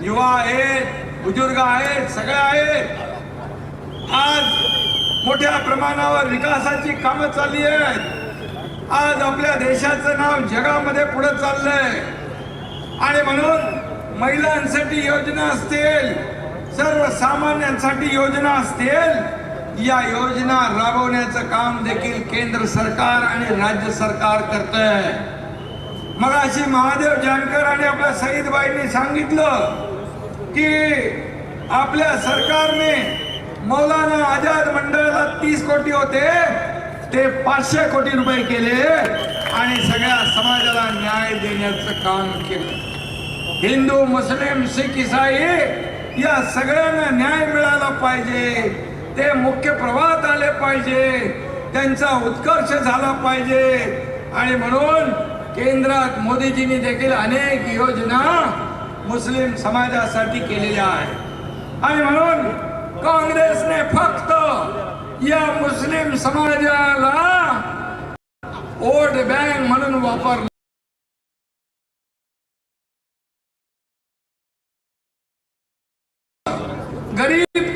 युवा आहेत बुजुर्ग आहेत सगळे आहेत. आज मोठ्या प्रमाणावर विकासाची कामं चालली आहेत. आज आपल्या देशाचं नाव जगामध्ये पुढे चाललंय. आणि म्हणून महिलांसाठी योजना असतील सर्वसामान्यांसाठी योजना असतील या योजना राबवण्याचं काम देखील केंद्र सरकार आणि राज्य सरकार करतंय. मग अशी महादेव जानकर आणि आपल्या सईदबाईंनी सांगितलं की आपल्या सरकारने मौलाना आझाद मंडळाला तीस कोटी होते ते पाचशे कोटी रुपये केले आणि सगळ्या समाजाला न्याय देण्याचं काम केलं. हिंदू मुस्लिम सिख इसाई या सगळ्यांना न्याय मिळाला पाहिजे ते मुख्य प्रवाहात आले पाहिजे त्यांचा उत्कर्ष झाला पाहिजे आणि म्हणून केंद्रात मोदीजींनी देखील अनेक योजना मुस्लिम आहेत. आणि म्हणून काँग्रेसने फक्त या मुस्लिम समाजाला वोट बँक म्हणून वापरलं. गरीब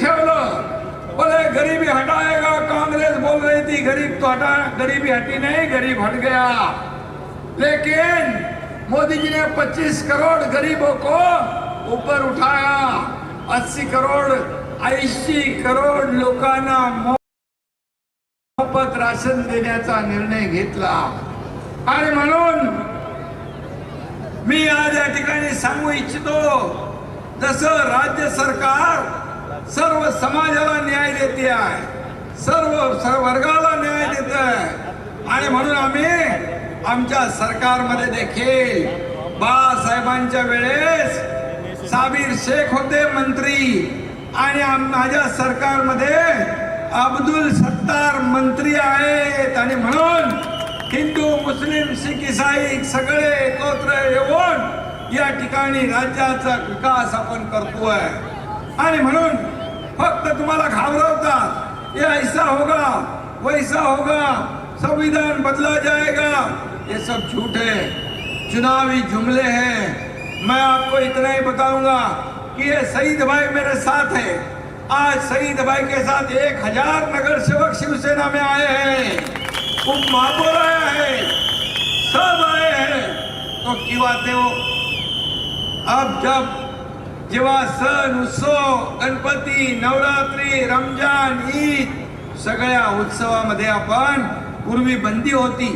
बोले, गरीबी हटाएगा, कांग्रेस बोल रही थी, गरीब तो हटा, गरीबी हटी नहीं, गरीब हट गया. लेकिन मोदी जी ने 25 करोड़ गरीबों को ऊपर उठाया। 80 करोड़ 80 करोड़ लोकांना मोफत राशन देण्याचा निर्णय घेतला। आणि म्हणून मी आज या ठिकाणी सांगू इच्छितो जसं राज्य सरकार सर्व समाजाला न्याय देते आहे सर्व सर्व वर्गाला न्याय देत आहे. आणि म्हणून आम्ही आमच्या सरकारमध्ये देखील बाळासाहेबांच्या वेळेस साबीर शेख होते मंत्री. आणि आम- माझ्या सरकारमध्ये अब्दुल सत्तार मंत्री आहेत. आणि म्हणून हिंदू मुस्लिम सिख इसाई सगळे एकत्र येऊन या ठिकाणी राज्याचा विकास आपण करतोय. आणि म्हणून फक्त तुम्हाला घाबरवतात या ऐसा होगा वैसा होगा संविधान बदला जाएगा ये सब झूठ है। चुनावी जुमले हैं। मैं आपको इतना ही बताऊँगा कि ये शहीद भाई मेरे साथ है। आज शहीद भाई के साथ एक हज़ार नगर सेवक शिवसेना में आए हैं। उप महापौर आया है। सब आए हैं। तो क्यों आते हो अब जब जेव्हा सण उत्सव, गणपती, नवरात्री, रमज़ान, ईद, सगळ्या उत्सवामध्ये आपण पूर्वी बंदी होती।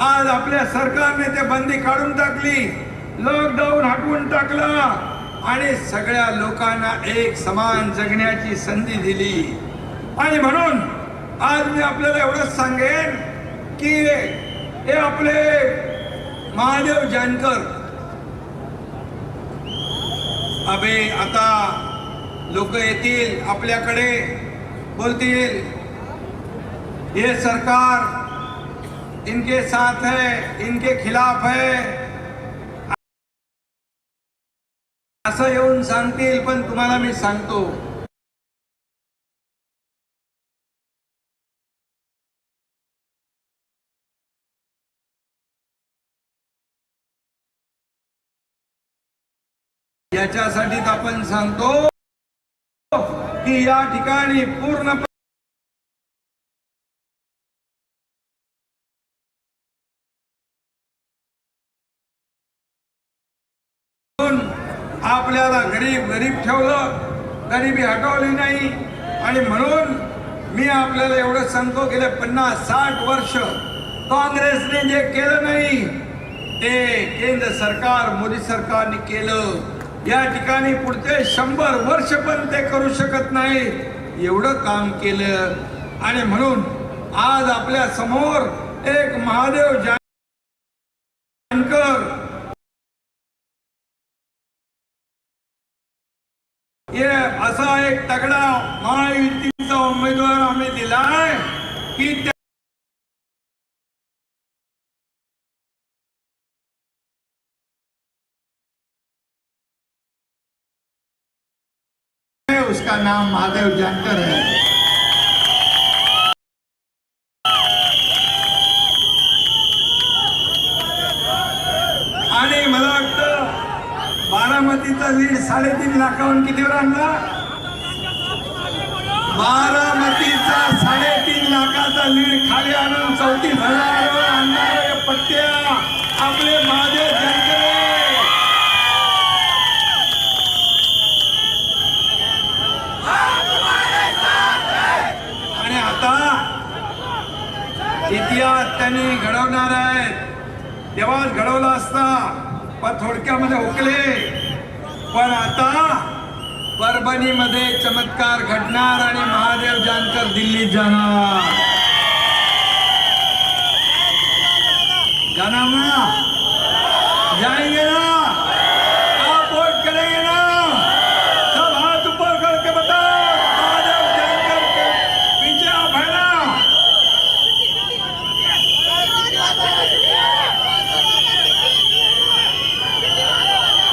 आज आपल्या सरकारने ते बंदी काढून टाकली. लॉकडाऊन हटवून टाकला. आणि सगळ्या लोकांना एक समान जगण्याची संधी दिली. आणि म्हणून आज मी आपल्याला एवढंच सांगेन की हे आपले महादेव जानकर. अबे आता लोक येतील आपल्याकडे बोलतील. हे सरकार इनके साथ है, इनके खिलाफ है। असं येऊन सांगतील पण तुम्हाला मी सांगतो। याच्यासाठीच पूर्ण आपल्याला गरीब गरीब ठेवलं गरिबी हटवली नाही. आणि म्हणून मी आपल्याला एवढं सांगतो गेले पन्नास साठ वर्ष काँग्रेसने जे केलं नाही ते केंद्र सरकार मोदी सरकारने केलं. या ठिकाणी पुढचे शंभर वर्ष पण ते करू शकत नाही. एवढं काम केलं. आणि म्हणून आज आपल्यासमोर एक महादेव जानकर हे असा एक तगडा महायुतीचा उमेदवार आम्ही दिलाय की त्या उसका नाम महादेव जानकर है। बारामतीचा साडेतीन लाखाचा लीड खाली आणून चौतीस हजार आणणारे पट्ट्या आपले माझे जनकरे आणि आता इतिहास त्यांनी घडवणार आहेत तेव्हाच घडवला असता पण थोडक्यामध्ये उकले पण आता परभणीमध्ये चमत्कार घडणार आणि महादेव जानकर दिल्लीत जाणार. जाणार ना जाएंगे ना आप वोट करेंगे ना सब हाथ ऊपर करके बताओ महादेव जानकर के पीछे आप है ना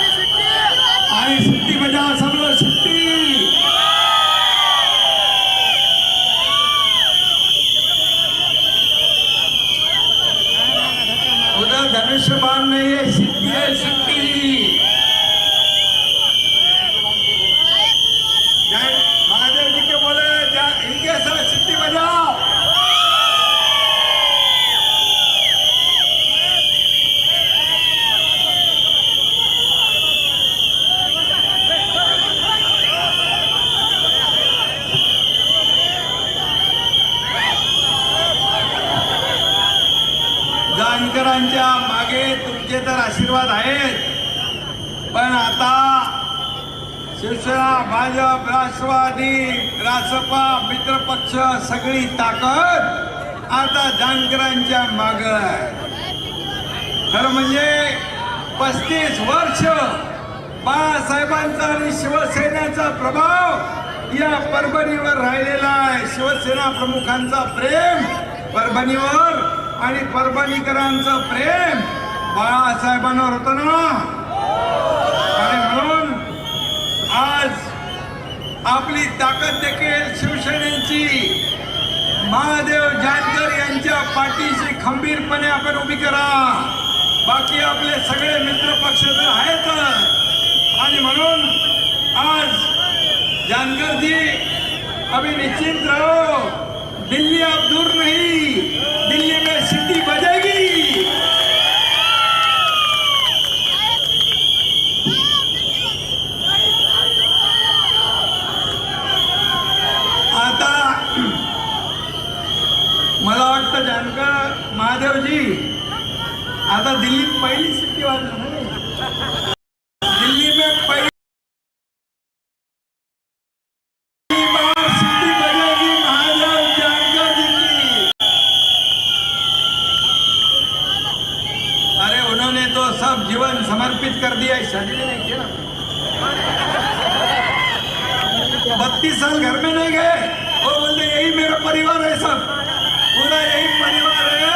आणि सिट्टी बजाओ सब लोग सिट्टी उधर धनुष्य बाण नहीं है सिट्टी है सिट्टी जय महादेव जी के बोले जा इनके साथ सिट्टी बजाओ जानकरांच्या मागे तुमचे तर आशीर्वाद आहेत पण आता शिवसेना भाजप राष्ट्रवादी रासपा मित्रपक्ष सगळी ताकद आता जानकरांच्या माग खरं म्हणजे पस्तीस वर्ष बाळासाहेबांचा आणि शिवसेनेचा प्रभाव या परभणीवर राहिलेला आहे. शिवसेना प्रमुखांचा प्रेम परभणीवर आणि परभणीकरांचं प्रेम बाळासाहेबांवर होतं ना. आणि म्हणून आज आपली ताकद देखील शिवसेनेची महादेव जानकर यांच्या पाठीशी खंबीरपणे आपण उभी करा. बाकी आपले सगळे मित्र पक्ष तर आहेतच. आणि म्हणून आज जानकरजी अभी निश्चिंत रहो दिल्ली अब दूर नाही दिल्ली में सिटी बजेगी आता मला वाटतं जानकर महादेवजी आता दिल्लीत पहिली सिटी वाजली ना दिल्ली में पहिली बार सिटी बजेगी महादेव जानकर जी की अरे उन्होंने तो सब जीवन समर्पित कर दिया शादी भी नहीं किया बत्तीस साल घर में नहीं गए वो बोलते यही मेरा परिवार है सब पूरा यही परिवार है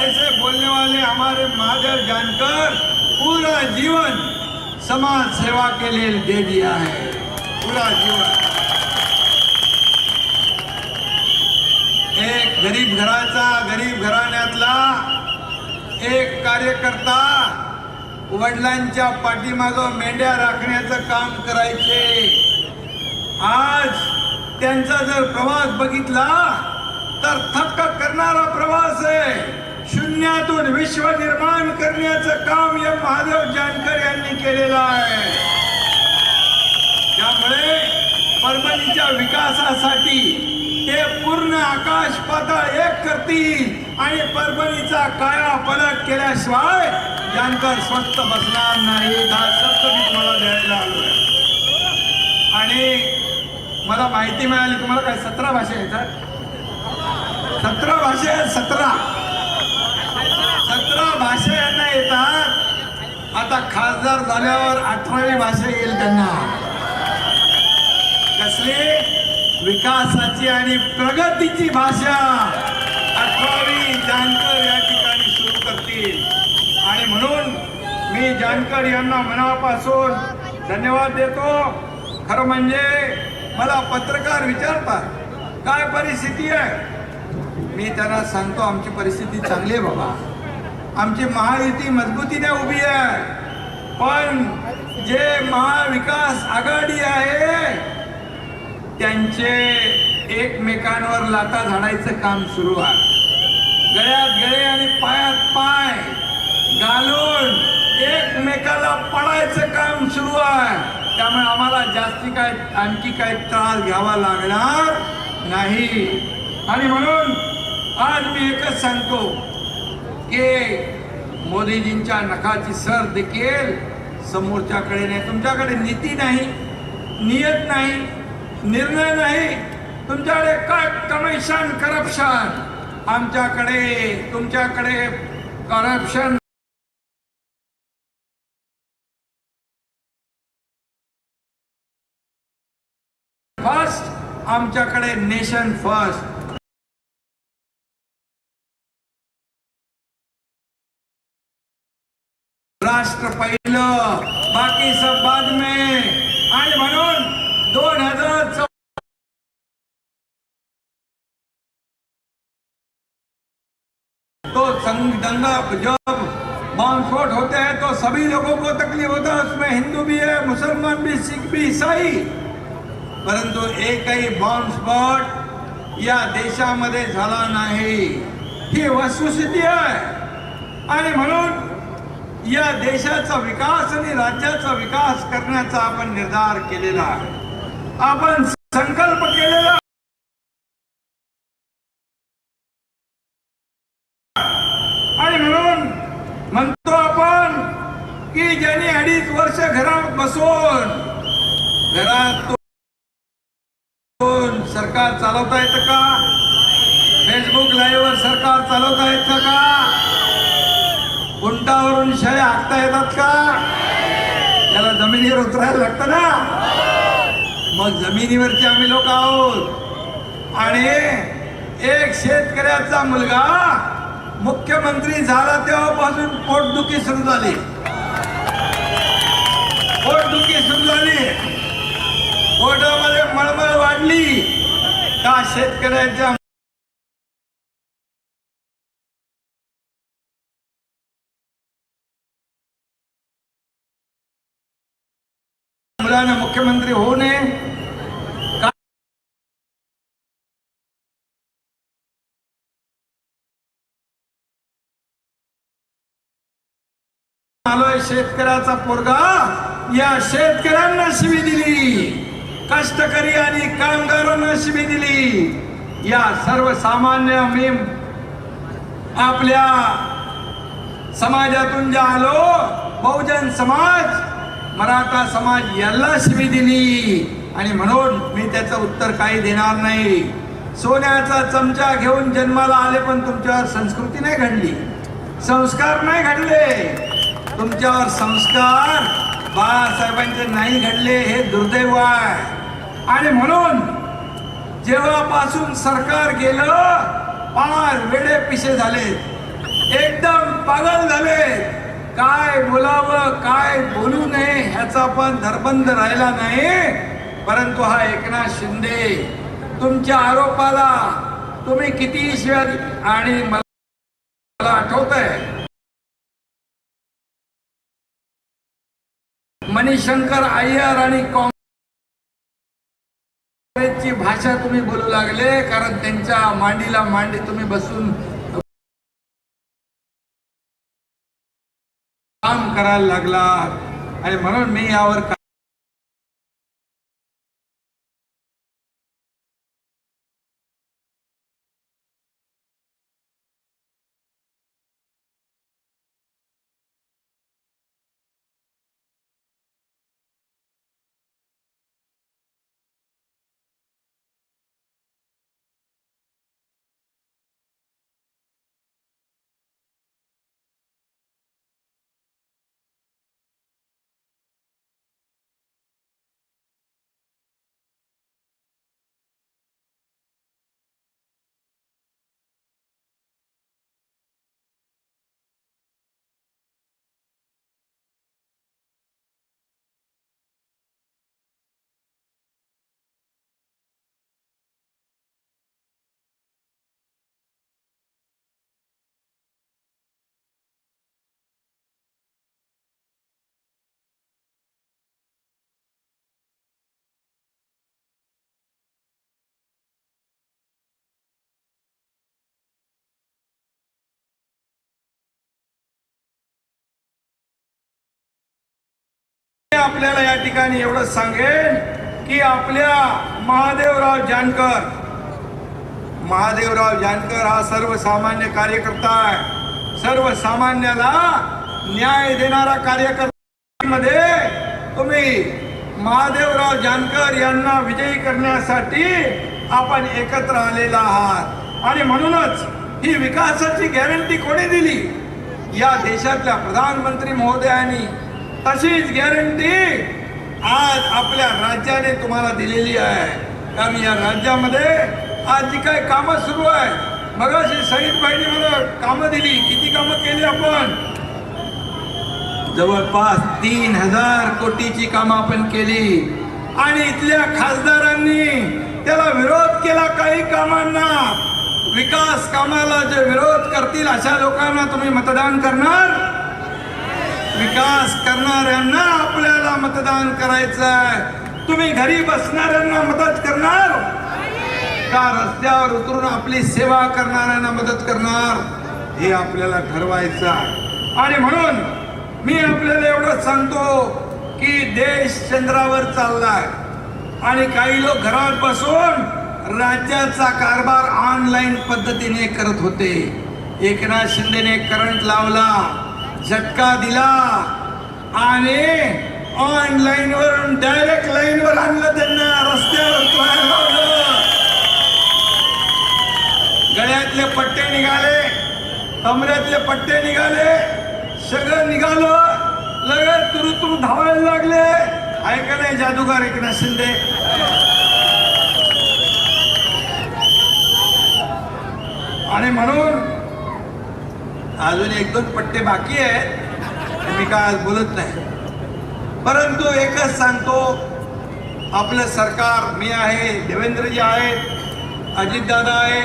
ऐसे बोलने वाले हमारे महादेव जानकर पूरा जीवन समाज सेवा के लिए दे दिया है पूरा जीवन एक गरीब घराचा गरीब घराण्यातला एक कार्यकर्ता वडिलांच्या पाठीमागं मेंढ्या राखण्याचं काम करायचे. आज त्यांचा जर प्रवास बघितला तर थक्क करणारा प्रवास आहे. शून्यातून विश्व निर्माण करण्याचं काम या महादेव जानकर यांनी केलेलं आहे. त्यामुळे परभणीच्या विकासासाठी ते पूर्ण आकाश पाताळ एक करतील. आणि परभणीचा काळा पलट केल्याशिवाय जानकर स्वस्त बसणार नाही. हा शब्द मी तुम्हाला द्यायला आलोय आणि मला माहिती मिळाली. तुम्हाला काय सतरा भाषा येतात? सतरा भाषा आहेत सतरा. सतरा भाषा यांना येतात. आता खासदार झाल्यावर अठरावी भाषा येईल त्यांना. कसली? विकासाची आणि प्रगतीची भाषा. जानकर या ठिकाणी सुरू करतील. आणि म्हणून मी जानकर यांना मनापासून धन्यवाद देतो. खरं म्हणजे मला पत्रकार विचारतात काय परिस्थिती आहे? मी त्यांना सांगतो आमची परिस्थिती चांगली आहे बाबा. आमची महायुती मजबूतीने उभी आहे. पण जे महाविकास आघाडी आहे त्यांचे एकमेकांवर लाता झाडायचं काम सुरू आहे. गळ्यात गळे आणि पायात पाय. घालून एकमेकाला पडायचं काम सुरू आहे. त्यामुळे आम्हाला जास्ती काय आणखी काय त्रास घ्यावा लागणार नाही. आणि म्हणून आज मी एकच सांगतो की मोदीजींच्या नखाची सर देखील समोरच्याकडे नाही तुमच्याकडे नीती नाही नियत नाही निर्णय नाही. तुमच्याकडे काय कमिशन करप्शन? आमच्याकडे, तुमच्याकडे करप्शन फ़र्स्ट आमच्याकडे नेशन फ़र्स्ट राष्ट्र पहिलं, बाकी सब बाद में. आणि म्हणून तो दंगा जब बॉम्बस्फोट होते हैं तो सभी लोगों को तकलीफ होता है। उसमें हिंदू भी है मुसलमान भी सिख भी ईसाई। परंतु एकही बॉम्ब स्फोट या देशामध्ये झाला नाही। ही वस्तुस्थिती आहे। आणि म्हणून या देशाचा विकास आणि राज्याचा विकास करण्याचा आपण निर्धार केलेला आहे। आपण संकल्प केलेला आणि म्हणून म्हणतो आपण आणि अडीच वर्ष घरात बसून घरात सरकार चालवता येतं का? फेसबुक लाईव्ह वर सरकार चालवता येतं का? उंटावरून शाळे हाकता येतात का? त्याला जमिनीवर उतरायला लागतं ना? मग जमिनीवरचे आम्ही लोक आहोत. आणि एक शेतकऱ्याचा मुलगा मुख्यमंत्री झाला तेव्हापासून पोटदुखी सुरू झाली. वाक्य सुरू पोटामध्ये मळमळ वाढली. का शेतकऱ्याच्या मुख्यमंत्री होऊ नये. आलोय शेतकऱ्याचा पोरगा? या शेतकऱ्यांना शिवी दिली कष्टकरी आणि कामगारांना शिवी दिली. या सर्वसामान्य मी आपल्या समाजातून जे आलो बहुजन समाज मराठा समाज याला शिवी दिली. आणि म्हणून मी त्याचं उत्तर काही देणार नाही. सोन्याचा चमचा घेऊन जन्माला आले पण तुमच्यावर संस्कृती नाही घडली. संस्कार नाही घडले. तुमच्यावर संस्कार बाळासाहेबांचे नाही घडले हे दुर्दैव आहे. आणि म्हणून जेव्हापासून सरकार गेलं पार वेडे पिशे झाले. एकदम पागल झाले. काय बोलावं काय बोलू नये ह्याचा पण धरबंद राहिला नाही. परंतु हा एकनाथ शिंदे तुमच्या आरोपाला तुम्ही किती शिवाय आणि मला आठवत आहे मणिशंकर अय्यर आणि काँग्रेसची भाषा तुम्ही बोलू लागले कारण त्यांच्या मांडीला मांडी तुम्ही बसून काम करायला लागला आणि म्हणून मी यावर आपल्याला या ठिकाणी एवढं सांगेन की आपल्या महादेवराव जानकर महादेवराव जानकर हा सर्वसामान्य कार्यकर्ता आहे. सर्वसामान्याला न्याय देणारा कार्यकर्ता मध्ये तुम्ही महादेवराव जानकर यांना विजयी करण्यासाठी आपण एकत्र आलेला आहात. आणि म्हणूनच ही विकासाची गॅरंटी कोणी दिली? या देशातल्या प्रधानमंत्री महोदयांनी तशीच गॅरंटी आज आपल्या राज्याने तुम्हाला दिलेली आहे. कारण या राज्यामध्ये आज जी काही कामं सुरू आहे मग शहीद बाईने मला कामं दिली. किती कामं केली आपण? जवळपास तीन हजार कोटीची कामं आपण केली. आणि इथल्या खासदारांनी त्याला विरोध केला काही कामांना. विकास कामाला जे विरोध करतील अशा लोकांना तुम्ही मतदान करणार? विकास करणाऱ्यांना आपल्याला मतदान करायचं आहे तुम्ही घरी बसणाऱ्यांना मदत करणार? का रस्त्यावर उतरून आपली सेवा करणाऱ्यांना मदत करणार? हे आपल्याला ठरवायचं आहे आणि म्हणून मी आपल्याला एवढं सांगतो की देश चंद्रावर चाललाय. आणि काही लोक घरात बसून राज्याचा कारभार ऑनलाईन पद्धतीने करत होते. एकनाथ शिंदेने करंट लावला. झटका दिला आणि ऑनलाईन वरून डायरेक्ट लाईन वर आणलं त्यांना रस्त्यावर गळ्यातले पट्टे निघाले कमऱ्यातले पट्टे निघाले सगळं निघालं. लगेच तुरु तुरु धावायला लागले. ऐका नाही जादूगार एकनाथ शिंदे. आणि म्हणून अजून एक दोन पट्टे बाकी आहेत. मी काय आज बोलत नाही. परंतु एकच सांगतो आपलं सरकार मी आहे देवेंद्रजी आहेत अजितदादा आहे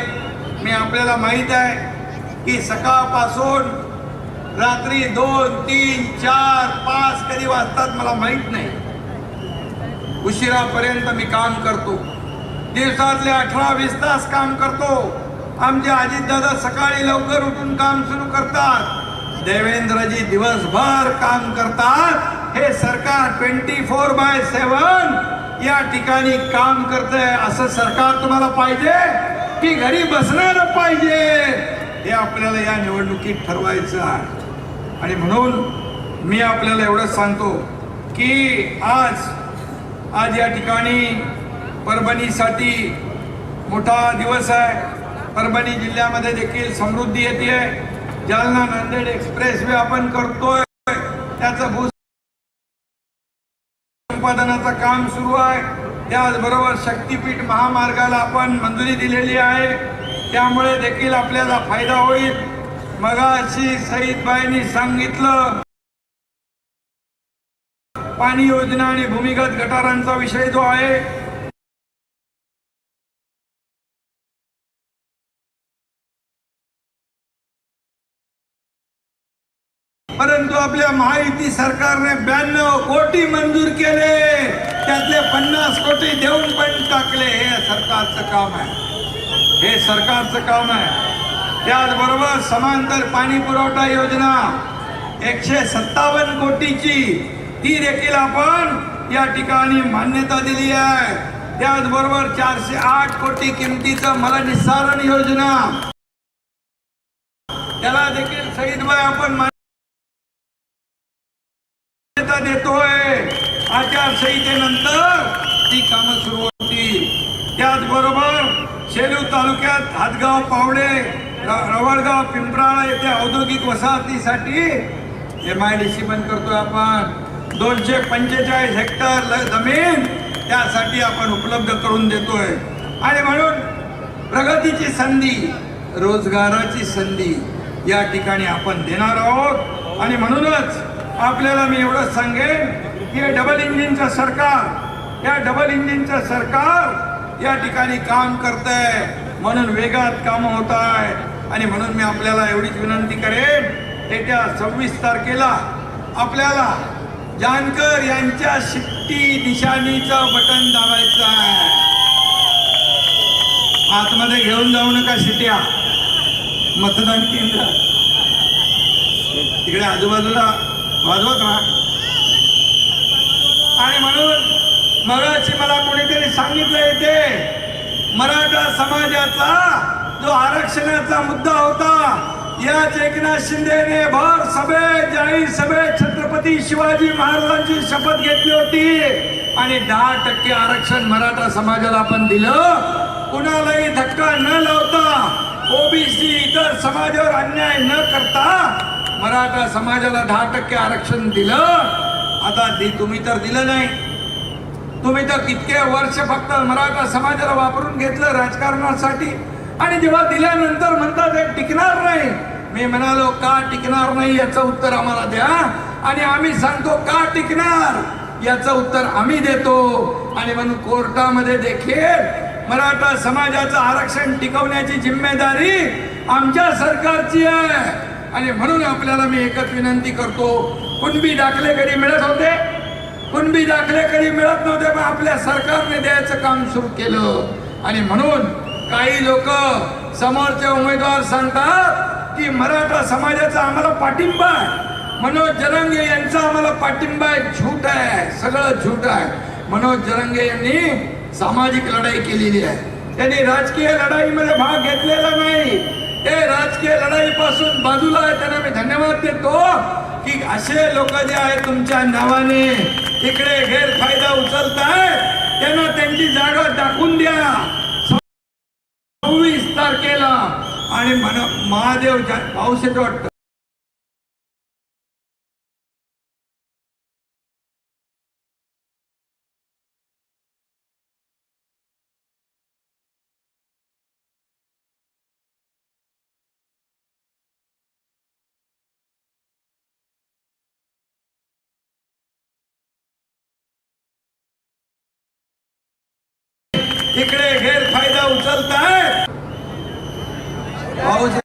मी आपल्याला माहीत आहे की सकाळपासून रात्री दोन तीन चार पाच कधी वाजतात मला माहीत नाही. उशिरापर्यंत मी काम करतो. दिवसातले अठरा वीस तास काम करतो. आमचे अजितदादा सकाळी लवकर उठून काम सुरू करतात. देवेंद्रजी दिवसभर काम करतात. हे सरकार ट्वेंटी फोर बाय सेवन या ठिकाणी काम करतंय. असं सरकार तुम्हाला पाहिजे की घरी बसणार पाहिजे. हे आपल्याला या निवडणुकीत ठरवायचं आहे. आणि म्हणून मी आपल्याला एवढंच सांगतो की आज आज या ठिकाणी परभणीसाठी मोठा दिवस आहे. परभणी जिल्ह्यामध्ये देखील समृद्धी येते आहे जालना नांदेड एक्सप्रेस वे आपण करतोय. त्याचं भू संपादनाचं काम सुरू आहे. त्याचबरोबर शक्तीपीठ महामार्गाला आपण मंजुरी दिलेली आहे. त्यामुळे देखील आपल्याला फायदा होईल. मगाशी सईदबाईंनी सांगितलं. पाणी योजना आणि भूमिगत गटारांचा विषय जो आहे परंतु आपल्या महायुती सरकारने ब्याण्णव कोटी मंजूर केले. त्यातले पन्नास कोटी देऊन पण टाकले. हे सरकारचं काम आहे. हे सरकारचं काम आहे. त्याचबरोबर समांतर पाणी पुरवठा योजना एकशे सत्तावन्न कोटीची ती देखील आपण या ठिकाणी मान्यता दिली आहे. त्याचबरोबर चारशे आठ कोटी किमतीचं मला निस्सारण योजना. त्याला देखील शहीदबाई आपण मान्य मान्यता देतोय आचारसंहितेनंतर ती कामं सुरू होतील त्याचबरोबर शेलू तालुक्यात हातगाव पावडे रवळगाव पिंपराळा येथे औद्योगिक वसाहतीसाठी एम आय डी सी बंद करतोय आपण. दोनशे पंचेचाळीस हेक्टर जमीन त्यासाठी आपण उपलब्ध करून देतोय. आणि म्हणून प्रगतीची संधी रोजगाराची संधी या ठिकाणी आपण देणार आहोत. आणि म्हणूनच आपल्याला मी एवढं सांगेन की हे डबल इंजिनचं सरकार या डबल इंजिनचं सरकार या ठिकाणी काम करत आहे म्हणून वेगात कामं होत आहे आणि म्हणून मी आपल्याला एवढीच विनंती करेन येत्या सव्वीस तारखेला आपल्याला जानकर यांच्या शिट्टी निशाणीचं बटन दाबायचं आहे. आतमध्ये घेऊन जाऊ नका शिट्या. मतदान केंद्र. तिकडे आजूबाजूला वाजवत राहा. आणि म्हणून मगाशी मला कोणीतरी सांगितलं येते मराठा समाजाचा जो आरक्षणाचा मुद्दा होता याच एकनाथ शिंदेने भर सभेत जाहीर सभेत छत्रपती शिवाजी महाराजांची शपथ घेतली होती. आणि दहा टक्के आरक्षण मराठा समाजाला आपण दिलं. कुणालाही धक्का न लावता ओबीसी इतर समाजावर अन्याय न करता मराठा समाजाला दहा टक्के आरक्षण दिलं आता ते तुम्ही तर दिलं नाही. तुम्ही तर कितके वर्ष फक्त मराठा समाजाला वापरून घेतलं राजकारणासाठी. आणि जेव्हा दिल्यानंतर म्हणतात हे टिकणार नाही. मी म्हणालो का टिकणार नाही याचं उत्तर आम्हाला द्या. आणि आम्ही सांगतो का टिकणार? याचं उत्तर आम्ही देतो. आणि म्हणून कोर्टामध्ये देखील मराठा समाजाचं आरक्षण टिकवण्याची जिम्मेदारी आमच्या सरकारची आहे. आणि म्हणून आपल्याला मी एकच विनंती करतो कुणबी दाखले कधी मिळत होते कुणबी दाखले कधी मिळत नव्हते पण आपल्या सरकारने द्यायचं काम सुरू केलं. आणि म्हणून काही लोक समोरचे उमेदवार सांगतात की मराठा समाजाचा आम्हाला पाठिंबा आहे. मनोज जरंगे यांचा आम्हाला पाठिंबा आहे झूट आहे सगळं झूट आहे. मनोज जरंगे यांनी सामाजिक लढाई केलेली आहे. त्यांनी राजकीय लढाईमध्ये भाग घेतलेला नाही. हे राजकीय लढाईपासून बाजूला आहे त्यांना मी धन्यवाद देतो की असे लोक जे आहेत तुमच्या नावाने इकडे गैरफायदा उचलतायत. त्यांना त्यांची जागा दाखवून द्या. सव्वीस तारखेला. आणि मन महादेव जा- पाऊस येतो वाटतं. इकडे गैरफायदा उचलताय. पाऊस